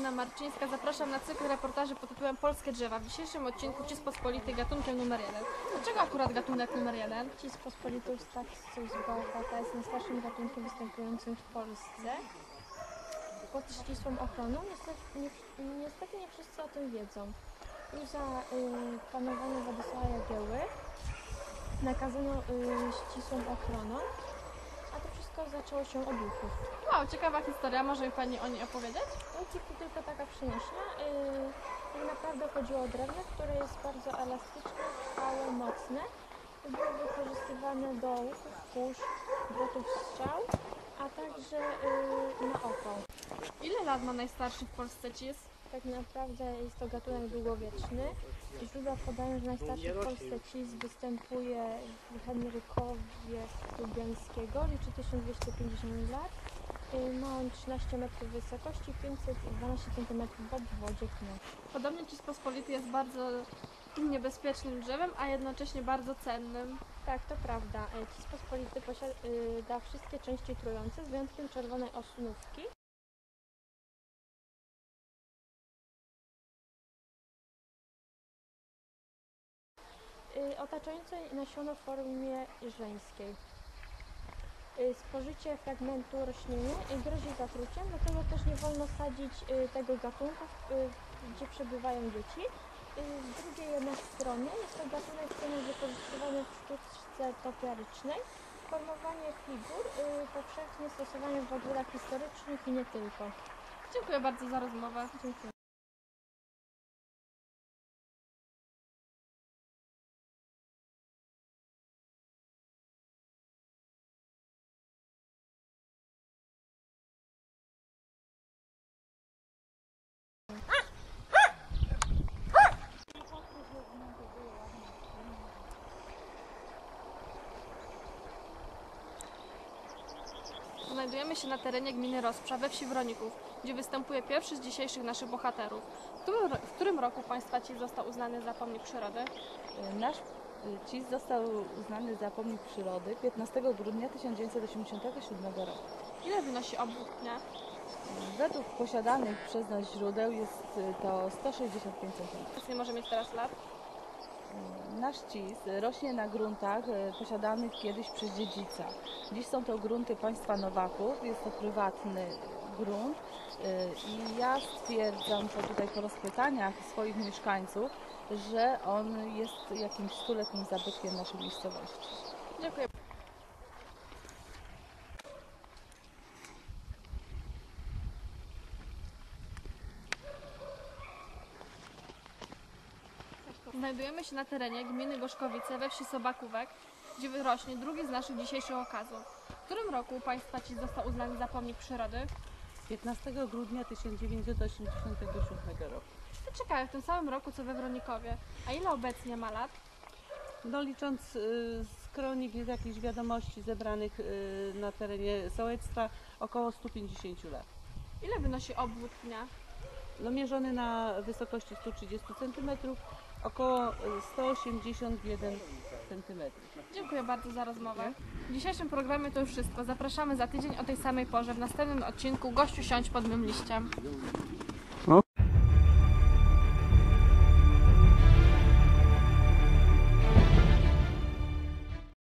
Marczyńska. Zapraszam na cykl reportaży pod tytułem Polskie drzewa. W dzisiejszym odcinku Cis Pospolity gatunkiem numer jeden. Dlaczego akurat gatunek numer jeden? Cis pospolitus taxus bałchata jest najstarszym gatunkiem występującym w Polsce. Pod ścisłą ochroną niestety nie, niestety nie wszyscy o tym wiedzą. Już za y, panowania Władysława Jagieły nakazano y, ścisłą ochroną, zaczęło się od duchów. Wow, ciekawa historia. Może mi Pani o niej opowiedzieć? To tylko taka przynośnia. Yy, tak naprawdę chodziło o drewno, które jest bardzo elastyczne, trwałe, mocne. Było wykorzystywane do łuków, kurz, drotów strzał, a także yy, na oko. Ile lat ma najstarszy w Polsce cis? Tak naprawdę jest to gatunek długowieczny. Źródła podają, że najstarszy w Polsce cis występuje w Henrykowie Lubiańskiego, liczy 1250 lat. Yy, Ma on 13 metrów wysokości, 512 cm w obwodzie pnia. Podobnie Cis Pospolity jest bardzo niebezpiecznym drzewem, a jednocześnie bardzo cennym. Tak, to prawda. E, Cis pospolity posiada wszystkie części trujące z wyjątkiem czerwonej osnówki. Otaczającej nasiono w formie żeńskiej. Y, Spożycie fragmentu rośliny y, grozi zatruciem, dlatego też nie wolno sadzić y, tego gatunku, gdzie przebywają dzieci. Z drugiej jednak strony jest to gatunek, który jest wykorzystywany w sztuce topiarycznej. Formowanie figur powszechnie stosowane w wagórach historycznych i nie tylko. Dziękuję bardzo za rozmowę. Dziękuję. Znajdujemy się na terenie gminy Rozprza we wsi Wroników, gdzie występuje pierwszy z dzisiejszych naszych bohaterów. W którym, ro- w którym roku Państwa Cis został uznany za pomnik przyrody? Nasz y, CIS został uznany za pomnik przyrody 15 grudnia 1987 roku. Ile wynosi obwód pnia? Według posiadanych przez nas źródeł jest y, to 165 cm. Nie może mieć teraz lat. Nasz CIS rośnie na gruntach y, posiadanych kiedyś przez dziedzica. Dziś są to grunty państwa Nowaków, jest to prywatny grunt y, i ja stwierdzam to tutaj po rozpytaniach swoich mieszkańców, że on jest jakimś stuletnim zabytkiem naszej miejscowości. Dziękuję. Znajdujemy się na terenie gminy Gorzkowice we wsi Sobakówek, gdzie wyrośnie drugi z naszych dzisiejszych okazów. W którym roku państwa ci został uznany za pomnik przyrody? 15 grudnia 1987 roku. To ciekawe, w tym samym roku co we Wronikowie. A ile obecnie ma lat? No licząc y, z kronik i z jakichś wiadomości zebranych y, na terenie sołectwa około 150 lat. Ile wynosi obwód pnia? No mierzony na wysokości 130 cm, około y, 181 cm. Dziękuję bardzo za rozmowę. W dzisiejszym programie to już wszystko. Zapraszamy za tydzień o tej samej porze w następnym odcinku Gościu siądź pod mym liściem.